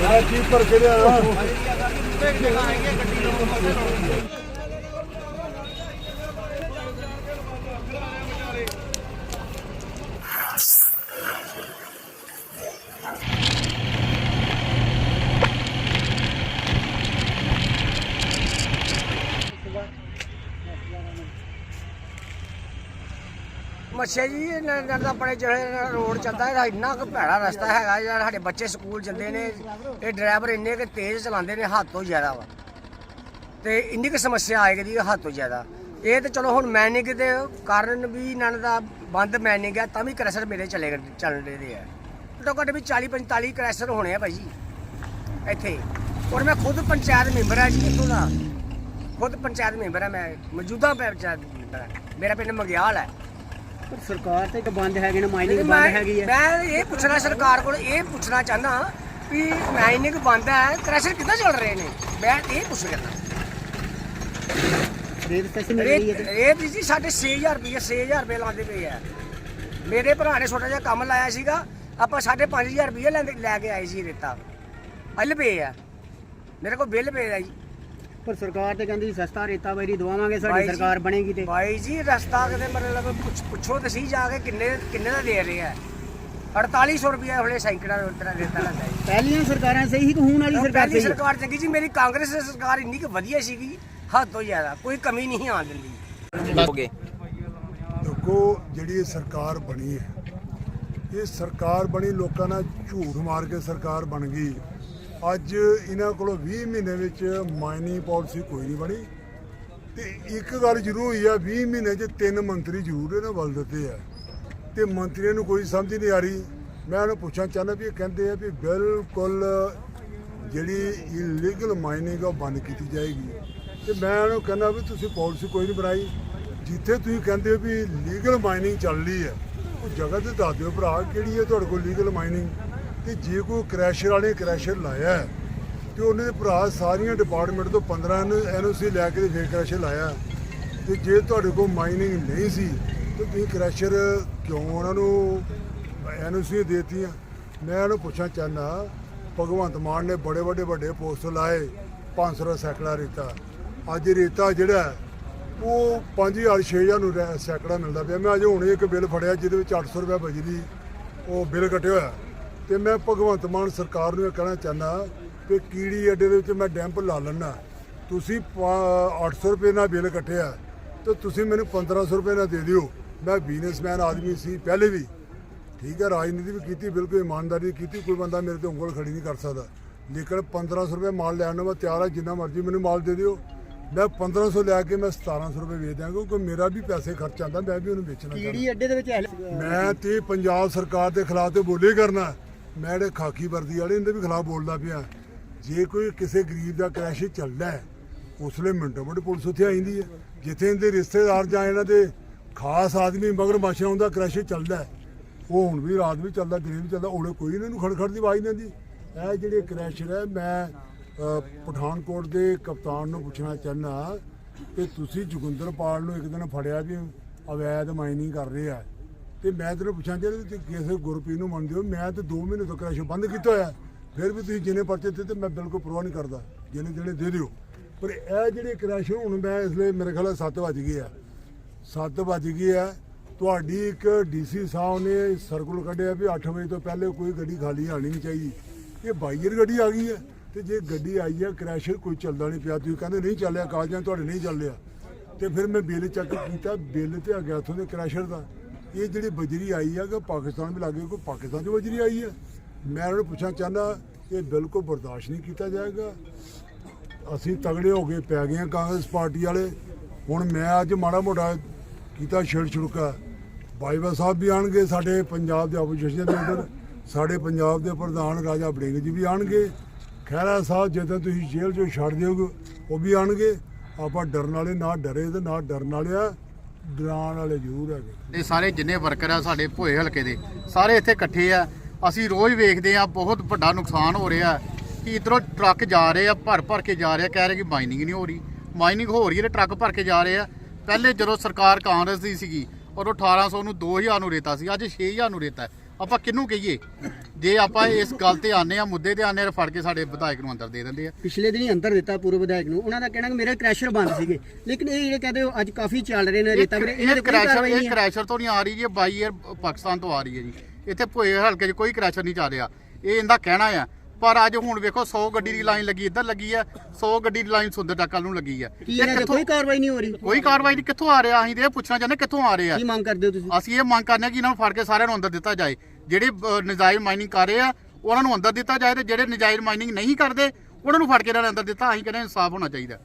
ਮੇਰਾ ਕੀ ਭਰ ਕੇ ਲਿਆ ਮੱਛੇ ਜੀ, ਇਹਨਾਂ ਦਾ ਆਪਣੇ ਜਿਹੜੇ ਰੋਡ ਚੱਲਦਾ, ਇਹਦਾ ਇੰਨਾ ਕੁ ਭੈੜਾ ਰਸਤਾ ਹੈਗਾ, ਜਿਹੜਾ ਸਾਡੇ ਬੱਚੇ ਸਕੂਲ ਜਾਂਦੇ ਨੇ, ਇਹ ਡਰਾਈਵਰ ਇੰਨੇ ਕੁ ਤੇਜ਼ ਚਲਾਉਂਦੇ ਨੇ, ਹੱਦ ਤੋਂ ਜ਼ਿਆਦਾ ਵਾ। ਤੇ ਇੰਨੀ ਕੁ ਸਮੱਸਿਆ ਆਏਗੀ ਦੀ ਹੱਦ ਤੋਂ ਜ਼ਿਆਦਾ। ਇਹ ਤੇ ਚਲੋ ਹੁਣ ਮੈਨਿੰਗ ਦੇ ਕਾਰਨ ਵੀ ਇਹਨਾਂ ਦਾ ਬੰਦ ਮੈਨਿੰਗ ਹੈ ਤਾਂ ਵੀ ਕਰੈਸ਼ਰ ਮੇਰੇ ਚਲੇ ਗਏ- ਚੱਲ ਰਹੇ ਦੇ ਆ। ਘੱਟੋ ਘੱਟ ਵੀ 40 45 ਕਰੈਸਰ ਹੋਣੇ ਆ ਭਾਈ ਜੀ, ਇੱਥੇ। ਔਰ ਮੈਂ ਖੁਦ ਪੰਚਾਇਤ ਮੈਂਬਰ ਆ ਜੀ ਇੱਥੋਂ ਦਾ। ਖੁਦ ਪੰਚਾਇਤ ਮੈਂਬਰ ਆ, ਮੈਂ ਮੌਜੂਦਾ ਪੰਚਾਇਤ ਮੈਂਬਰ ਆ। ਮੇਰਾ ਪਿੰਡ ਮਗਿਆਲ ਹੈ ਸਰਕਾਰ ਤੇ ਇੱਕ ਬੰਦ ਹੈਗੇ ਨੇ ਮਾਈਨਿੰਗ ਮੈਂ ਬੰਦ ਹੈਗੀ ਹੈ। ਮੈਂ ਇਹ ਪੁੱਛਣਾ ਸਰਕਾਰ ਕੋਲ ਇਹ ਪੁੱਛਣਾ ਚਾਹਨਾ ਵੀ ਮਾਈਨਿੰਗ ਬੰਦ ਹੈ ਕ੍ਰੈਸ਼ਰ ਕਿੱਦਾਂ ਚੱਲ ਰਹੇ ਨੇ? ਮੈਂ ਇਹ ਪੁੱਛ ਰਿਹਾ ਰੇਟ ਸਟੇਸ਼ਨ ਮਿਲ ਰਹੀ ਰੇਟ ਹੈ ਤੇ ਰੇਟ ਜੀ ਸਾਡੇ 6000 ਰੁਪਏ 6000 ਰੁਪਏ ਲਾਉਂਦੇ ਪਏ ਆ। ਮੇਰੇ ਭਰਾ ਨੇ ਛੋਟਾ ਜਿਹਾ ਕੰਮ ਲਾਇਆ ਸੀਗਾ ਆਪਾਂ 5500 ਰੁਪਏ ਲੈ ਕੇ ਆਏ ਸੀ ਰੇਤਾ। ਹੱਲ ਪਏ ਆ। ਮੇਰੇ ਕੋਲ ਬਿੱਲ ਪਏ ਆ ਜੀ। ਪਰ ਸਰਕਾਰ ਤੇ ਕਹਿੰਦੀ ਸਸਤਾ ਰੇਤਾ ਵੈਰੀ ਦਵਾਵਾਂਗੇ ਸਾਡੀ ਬਾਈ ਜੀ, ਸਰਕਾਰ ਬਣੇਗੀ ਤੇ। ਬਾਈ ਜੀ ਰਸਤਾ ਕਿਤੇ ਮਤਲਬ ਪੁੱਛ- ਪੁੱਛੋ ਤੇ ਸਹੀ ਜਾ ਕੇ ਕਿੰਨੇ ਕਿੰਨੇ ਦਾ ਦੇ ਰਹੇ ਆ? 4800 ਰੁਪਏ ਹੁਣੇ ਸੈਂਕੜਾ ਰੇਤਾ ਰੇਤਾ ਲੈਂਦਾ ਜੀ। ਪਹਿਲੀਆਂ ਸਰਕਾਰਾਂ ਸਹੀ ਸੀ ਕਿ ਹੁਣ ਵਾਲੀ ਸਰਕਾਰ ਪਹਿਲੀ ਸਹੀ। ਸਰਕਾਰ ਚੰਗੀ ਜੀ ਮੇਰੀ ਕਾਂਗਰਸ ਦੀ ਸਰਕਾਰ ਇੰਨੀ ਕੁ ਵਧੀਆ ਸੀਗੀ ਹੱਦ ਤੋਂ ਜ਼ਿਆਦਾ ਕੋਈ ਕਮੀ ਨਹੀਂ ਆਉਣ ਦਿੰਦੀ। ਹੋਗੇ ਦੇਖੋ ਜਿਹੜੀ ਇਹ ਸਰਕਾਰ ਬਣੀ ਹੈ ਇਹ ਸਰਕਾਰ ਬਣੀ ਲੋਕਾਂ ਨਾਲ ਝੂਠ ਮਾਰ ਕੇ ਸਰਕਾਰ ਬਣ ਗਈ। ਅੱਜ ਇਹਨਾਂ ਕੋਲੋਂ 20 ਮਹੀਨੇ ਵਿੱਚ ਮਾਈਨਿੰਗ ਪਾਲਿਸੀ ਕੋਈ ਨਹੀਂ ਬਣੀ। ਤੇ ਇੱਕ ਗੱਲ ਜ਼ਰੂਰ ਹੋਈ ਆ 20 ਮਹੀਨੇ 'ਚ ਤਿੰਨ ਮੰਤਰੀ ਜ਼ਰੂਰ ਇਹਨਾਂ ਬਦਲ ਦਿੱਤੇ ਆ। ਤੇ ਮੰਤਰੀਆਂ ਨੂੰ ਕੋਈ ਸਮਝ ਨਹੀਂ ਆ ਰਹੀ। ਮੈਂ ਉਹਨੂੰ ਪੁੱਛਣਾ ਚਾਹੁੰਦਾ ਵੀ ਇਹ ਕਹਿੰਦੇ ਆ ਵੀ ਬਿਲਕੁਲ ਜਿਹੜੀ ਇਲੀਗਲ ਮਾਈਨਿੰਗ ਆ, ਉਹ ਬੰਦ ਕੀਤੀ ਜਾਏਗੀ। ਤੇ ਮੈਂ ਉਹਨੂੰ ਕਹਿੰਦਾ ਵੀ ਤੁਸੀਂ ਪਾਲਿਸੀ ਕੋਈ ਨਹੀਂ ਬਣਾਈ। ਜਿੱਥੇ ਤੁਸੀਂ ਕਹਿੰਦੇ ਹੋ ਵੀ ਲੀਗਲ ਮਾਈਨਿੰਗ ਚੱਲ ਰਹੀ ਹੈ ਉਹ ਜਗ੍ਹਾ ਤੇ ਦੱਸ ਦਿਓ ਭਰਾ, ਕਿਹੜੀ ਹੈ ਤੁਹਾਡੇ ਕੋਲ ਲੀਗਲ ਮਾਈਨਿੰਗ ਤੇ ਜੇ ਕੋਈ ਕ੍ਰੈਸ਼ਰ ਵਾਲੇ ਕ੍ਰੈਸ਼ਰ ਲਾਇਆ ਹੈ, ਤੇ ਉਹਨੇ ਦੇ ਭਰਾ ਸਾਰੀਆਂ ਡਿਪਾਰਟਮੈਂਟ ਤੋਂ 15 ਐਨਓਸੀ ਲੈ ਕੇ ਤੇ ਫੇਰ ਕ੍ਰੈਸ਼ਰ ਲਾਇਆ ਤੇ ਜੇ ਤੁਹਾਡੇ ਕੋਲ ਮਾਈਨਿੰਗ ਨਹੀਂ ਸੀ ਤੇ ਤੁਸੀਂ ਕ੍ਰੈਸ਼ਰ ਕਿਉਂ ਉਹਨਾਂ ਨੂੰ ਐਨਓਸੀ ਦੇਤੀਆਂ? ਮੈਂ ਇਹਨੂੰ ਪੁੱਛਣਾ ਚਾਹੁੰਦਾ ਭਗਵੰਤ ਮਾਨ ਨੇ ਬੜੇ ਵੱਡੇ ਵੱਡੇ ਪੋਸਟਰ ਲਾਏ 500 ਦਾ ਸੈਕੜਾ ਰੇਤਾ। ਅੱਜ ਰੇਤਾ ਜਿਹੜਾ ਹੈ, ਉਹ 5000 6000 ਨੂੰ ਰੈ- ਸੈਕੜਾ ਮਿਲਦਾ ਪਿਆ। ਮੈਂ ਅੱਜ ਹੁਣੇ ਇੱਕ ਬਿੱਲ ਫੜਿਆ ਜਿਹਦੇ ਵਿੱਚ 800 ਰੁਪਏ ਬਜਰੀ ਉਹ ਬਿੱਲ ਕੱਟਿਆ ਹੋਇਆ। ਤੇ ਮੈਂ ਭਗਵੰਤ ਮਾਨ ਸਰਕਾਰ ਨੂੰ ਇਹ ਕਹਿਣਾ ਚਾਹੁੰਦਾ ਕਿ ਕੀੜੀ ਅੱਡੇ ਦੇ ਵਿੱਚ ਮੈਂ ਡੈਂਪ ਲਾ ਲੈਣਾ ਤੁਸੀਂ ਪਾ- 800 ਰੁਪਏ ਨਾਲ ਬਿੱਲ ਕੱਟਿਆ ਤੇ ਤੁਸੀਂ ਮੈਨੂੰ 1500 ਰੁਪਏ ਨਾਲ ਦੇ ਦਿਓ। ਮੈਂ ਬਿਜ਼ਨਸਮੈਨ ਆਦਮੀ ਸੀ ਪਹਿਲੇ ਵੀ। ਠੀਕ ਹੈ ਰਾਜਨੀਤੀ ਵੀ ਕੀਤੀ ਬਿਲਕੁਲ ਇਮਾਨਦਾਰੀ ਕੀਤੀ ਕੋਈ ਬੰਦਾ ਮੇਰੇ ਤੇ ਉਂਗਲ ਖੜੀ ਨਹੀਂ ਕਰ ਸਕਦਾ। ਲੇਕਿਨ 1500 ਰੁਪਏ ਮਾਲ ਲੈਣ ਨੂੰ ਮੈਂ ਤਿਆਰ ਹਾਂ ਜਿੰਨਾ ਮਰਜ਼ੀ ਮੈਨੂੰ ਮਾਲ ਦੇ ਦਿਓ। ਮੈਂ 1500 ਲੈ ਕੇ ਮੈਂ 1700 ਰੁਪਏ ਵੇਚ ਦਿਆਂਗਾ ਕਿਉਂਕਿ ਮੇਰਾ ਵੀ ਪੈਸੇ ਖਰਚ ਆਉਂਦਾ ਮੈਂ ਵੀ ਉਹਨੂੰ ਵੇਚਣਾ ਚਾਹੁੰਦਾ। ਕੀੜੀ ਅੱਡੇ ਦੇ ਵਿੱਚ ਇਹ- ਮੈਂ ਤੇ ਪੰਜਾਬ ਸਰਕਾਰ ਦੇ ਖਿਲਾਫ ਤੇ ਬੋਲੇ ਕਰਨਾ। ਮੈਂ ਜਿਹੜੇ ਖਾਕੀ ਵਰਦੀ ਵਾਲੇ, ਇਹਦੇ ਵੀ ਖਿਲਾਫ ਬੋਲਦਾ ਪਿਆ। ਜੇ ਕੋਈ ਕਿਸੇ ਗਰੀਬ ਦਾ ਕ੍ਰੈਸ਼ ਚੱਲਦਾ ਹੈ, ਉਸ ਲਈ ਮਿੰਟੋ ਮਿੰਟ ਪੁਲਿਸ ਉੱਥੇ ਆ ਹੈ। ਜਿੱਥੇ ਇਹਦੇ ਰਿਸ਼ਤੇਦਾਰ ਜਾਂ ਇਹਨਾਂ ਦੇ ਖਾਸ ਆਦਮੀ ਮਗਰ ਮਾਸ਼ਾ ਹੁੰਦਾ ਕ੍ਰੈਸ਼ ਚੱਲਦਾ ਉਹ ਹੁਣ ਵੀ ਰਾਤ ਵੀ ਚੱਲਦਾ, ਦਿਨੇ ਵੀ ਚੱਲਦਾ ਉਹਨੇ ਕੋਈ ਇਹਨਾਂ ਨੂੰ ਖੜਖੜ ਦੀ ਆਵਾਜ਼ ਨਹੀਂ ਦਿੰਦੀ ਇਹ ਜਿਹੜੇ ਕ੍ਰੈਸ਼ਰ ਹੈ ਮੈਂ ਪਠਾਨਕੋਟ ਦੇ ਕਪਤਾਨ ਨੂੰ ਪੁੱਛਣਾ ਚਾਹੁੰਦਾ ਕਿ ਤੁਸੀਂ ਜੋਗਿੰਦਰਪਾਲ ਨੂੰ ਇੱਕ ਦਿਨ ਫੜਿਆ ਵੀ ਅਵੈਧ ਮਾਈਨਿੰਗ ਕਰ ਰਹੇ ਆ। ਤੇ ਮੈਂ ਤੈਨੂੰ ਪੁੱਛਾਂ ਜੇ ਕਿਸੇ ਗੁਰਪ੍ਰੀਤ ਨੂੰ ਮੰਨਦੇ ਹੋ? ਮੈਂ ਤੇ 2 ਮਹੀਨੇ ਤੋਂ ਕ੍ਰੈਸ਼ ਬੰਦ ਕੀਤਾ ਹੋਇਆ। ਫਿਰ ਵੀ ਤੁਸੀਂ ਜਿੰਨੇ ਪਰਚੇ ਦਿੱਤੇ ਮੈਂ ਬਿਲਕੁਲ ਪਰਵਾਹ ਨਹੀਂ ਕਰਦਾ। ਜਿੰਨੇ ਦੇਣੇ ਦੇ ਦਿਓ। ਪਰ ਇਹ ਜਿਹੜੇ ਕ੍ਰੈਸ਼ ਹੁਣ ਮੈਂ ਇਸ ਲਈ ਮੇਰੇ ਖਿਆਲ 7 ਵੱਜ ਗਏ ਆ। 7 ਵੱਜ ਗਏ ਆ। ਤੁਹਾਡੀ ਇੱਕ ਡੀਸੀ ਸਾਹਿਬ ਨੇ ਸਰਕਲ ਕੱਢਿਆ ਵੀ 8 ਵਜੇ ਤੋਂ ਪਹਿਲੇ ਕੋਈ ਗੱਡੀ ਖਾਲੀ ਆਣੀ ਨਹੀਂ ਚਾਹੀਦੀ। ਇਹ ਬਾਈਅਰ ਗੱਡੀ ਆ ਗਈ ਹੈ ਤੇ ਜੇ ਗੱਡੀ ਆਈ ਹੈ ਕ੍ਰੈਸ਼ਰ ਕੋਈ ਚੱਲਦਾ ਨਹੀਂ ਪਿਆ। ਤੁਸੀਂ ਕਹਿੰਦੇ ਨਹੀਂ ਚੱਲਿਆ, ਕਾਲਜਾਂ ਤੁਹਾਡੇ ਨਹੀਂ ਚੱਲਿਆ ਤੇ ਫਿਰ ਮੈਂ ਬਿੱਲ ਚੈੱਕ ਕੀਤਾ। ਬਿੱਲ ਤੇ ਆ ਗਿਆ ਉੱਥੋਂ ਦੇ ਕ੍ਰੈਸ਼ਰ ਦਾ। ਇਹ ਜਿਹੜੀ ਬਜਰੀ ਆਈ ਆ, ਕਿ ਪਾਕਿਸਤਾਨ ਵੀ ਲੱਗੇ, ਕੋਈ ਪਾਕਿਸਤਾਨ 'ਚੋਂ ਬਜਰੀ ਆਈ ਹੈ ਮੈਂ ਉਹਨਾਂ ਨੂੰ ਪੁੱਛਣਾ ਚਾਹੁੰਦਾ, ਇਹ ਬਿਲਕੁਲ ਬਰਦਾਸ਼ਤ ਨਹੀਂ ਕੀਤਾ ਜਾਏਗਾ। ਅਸੀਂ ਤਗੜੇ ਹੋ ਕੇ ਪੈ ਗਏ ਹਾਂ ਕਾਂਗਰਸ ਪਾਰਟੀ ਵਾਲੇ। ਹੁਣ ਮੈਂ ਅੱਜ ਮਾੜਾ ਮੋਟਾ ਕੀਤਾ ਛੇੜ ਛੁੜਕਾ। ਬਾਈਵਾ ਸਾਹਿਬ ਵੀ ਆਣਗੇ ਸਾਡੇ ਪੰਜਾਬ ਦੇ ਆਪੋਜੀਸ਼ਨ ਦੇ ਲੀਡਰ ਸਾਡੇ ਪੰਜਾਬ ਦੇ ਪ੍ਰਧਾਨ ਰਾਜਾ ਬੜਿੰਗ ਜੀ ਵੀ ਆਣਗੇ ਖਹਿਰਾ ਸਾਹਿਬ, ਜਦੋਂ ਤੁਸੀਂ ਜੇਲ੍ਹ ਚੋਂ ਛੱਡ ਦਿਓਗੇ, ਉਹ ਵੀ ਆਣਗੇ ਆਪਾਂ ਡਰਨ ਵਾਲੇ ਨਾ ਡਰੇ ਤੇ ਨਾ ਡਰਨ ਵਾਲੇ ਆ ਵਾਲੇ ਜ਼ਰੂਰ ਹੈਗੇ। ਇਹ ਸਾਰੇ ਜਿੰਨੇ ਵਰਕਰ ਆ, ਸਾਡੇ ਭੋਏ ਹਲਕੇ ਦੇ, ਸਾਰੇ ਇੱਥੇ ਇਕੱਠੇ ਆ। ਅਸੀਂ ਰੋਜ਼ ਵੇਖਦੇ ਆ, ਬਹੁਤ ਵੱਡਾ ਨੁਕਸਾਨ ਹੋ ਰਿਹਾ ਕਿ ਇਧਰੋਂ ਟਰੱਕ ਜਾ ਰਹੇ ਆ, ਭਰ ਭਰ ਕੇ ਜਾ ਰਹੇ ਆ, ਕਹਿ ਰਹੇ ਕਿ ਮਾਈਨਿੰਗ ਨਹੀਂ ਹੋ ਰਹੀ। ਮਾਈਨਿੰਗ ਹੋ ਰਹੀ ਹੈ ਟਰੱਕ ਭਰ ਕੇ ਜਾ ਰਹੇ ਆ। ਪਹਿਲੇ ਜਦੋਂ ਸਰਕਾਰ ਕਾਂਗਰਸ ਦੀ ਸੀਗੀ, ਉਦੋਂ 1800 ਨੂੰ 2000 ਨੂੰ ਰੇਤਾ ਸੀ, ਅੱਜ 6000 ਨੂੰ ਰੇਤਾ ਹੈ। ਆਪਾਂ ਕਿਹਨੂੰ ਕਹੀਏ? ਜੇ ਆਪਾਂ ਇਸ ਗੱਲ ਤੇ ਆਨੇ ਆ ਮੁੱਦੇ ਤੇ ਆਨੇ ਆ ਫੜ ਕੇ ਸਾਡੇ ਵਿਧਾਇਕ ਨੂੰ ਅੰਦਰ ਦੇ ਦਿੰਦੇ ਆ। ਪਿਛਲੇ ਦਿਨੀ ਅੰਦਰ ਦਿੱਤਾ ਪੂਰਵ ਵਿਧਾਇਕ ਨੂੰ। ਉਹਨਾਂ ਦਾ ਕਹਿਣਾ ਕਿ ਮੇਰੇ ਕ੍ਰੈਸ਼ਰ ਬੰਦ ਸੀਗੇ। ਲੇਕਿਨ ਇਹ ਜਿਹੜੇ ਕਹਿੰਦੇ ਹੋ ਅੱਜ ਕਾਫੀ ਚੱਲ ਰਹੇ ਨੇ ਰੇਤਾ ਵੀਰੇ ਇਹ ਕ੍ਰੈਸ਼ਰ ਇਹ ਕ੍ਰੈਸ਼ਰ ਤੋਂ ਨਹੀਂ ਆ ਰਹੀ ਜੀ ਬਾਈ 에ਅਰ ਪਾਕਿਸਤਾਨ ਤੋਂ ਆ ਰਹੀ ਹੈ ਜੀ। ਇੱਥੇ ਭੋਏ ਹਲਕੇ 'ਚ ਕੋਈ ਕ੍ਰੈਸ਼ਰ ਨਹੀਂ ਚੱਲ ਰਿਹਾ। ਇਹ ਇਹਦਾ ਕਹਿਣਾ ਆ ਪਰ ਅੱਜ ਹੁਣ ਵੇਖੋ 100 ਗੱਡੀ ਦੀ ਲਾਈਨ ਲੱਗੀ ਇੱਧਰ ਲੱਗੀ ਆ 100 ਗੱਡੀ ਦੀ ਲਾਈਨ ਸੁੰਦਰ ਟੱਕਲ ਨੂੰ ਲੱਗੀ ਕੀ ਇਹਨਾਂ ਕਿੱਥੋਂ- ਕੋਈ ਕਾਰਵਾਈ ਨਹੀਂ ਹੋ ਰਹੀ। ਕੋਈ ਕਾਰਵਾਈ ਨਹੀਂ ਕਿੱਥੋਂ ਆ ਰਿਹਾ? ਅਸੀਂ ਤੇ ਇਹ ਪੁੱਛਣਾ ਚਾਹੁੰਦੇ ਕਿੱਥੋਂ ਆ ਰਹੇ? ਆ ਕੀ ਮੰਗ ਕਰਦੇ ਹੋ ਤੁਸੀਂ? ਅਸੀਂ ਇਹ ਮੰਗ ਕਰਨੇ ਕਿ ਇਹਨਾਂ ਨੂੰ ਫੜ ਕੇ ਸਾਰਿਆਂ ਨੂੰ ਅੰਦਰ ਦਿੱਤਾ ਜਾਏ। ਜਿਹੜੇ ਨਜਾਇਜ਼ ਮਾਈਨਿੰਗ ਕਰ ਰਹੇ ਆ ਉਹਨਾਂ ਨੂੰ ਅੰਦਰ ਦਿੱਤਾ ਜਾਏ ਤੇ ਜਿਹੜੇ ਨਜਾਇਜ਼ ਮਾਈਨਿੰਗ ਨਹੀਂ ਕਰਦੇ ਉਹਨਾਂ ਨੂੰ ਫੜ ਕੇ ਇਹਨਾਂ ਨੂੰ ਅੰਦਰ ਦਿੱਤਾ। ਅਸੀਂ ਕਹਿੰਦੇ ਇਨਸਾਫ ਹੋਣਾ ਚਾਹੀਦਾ।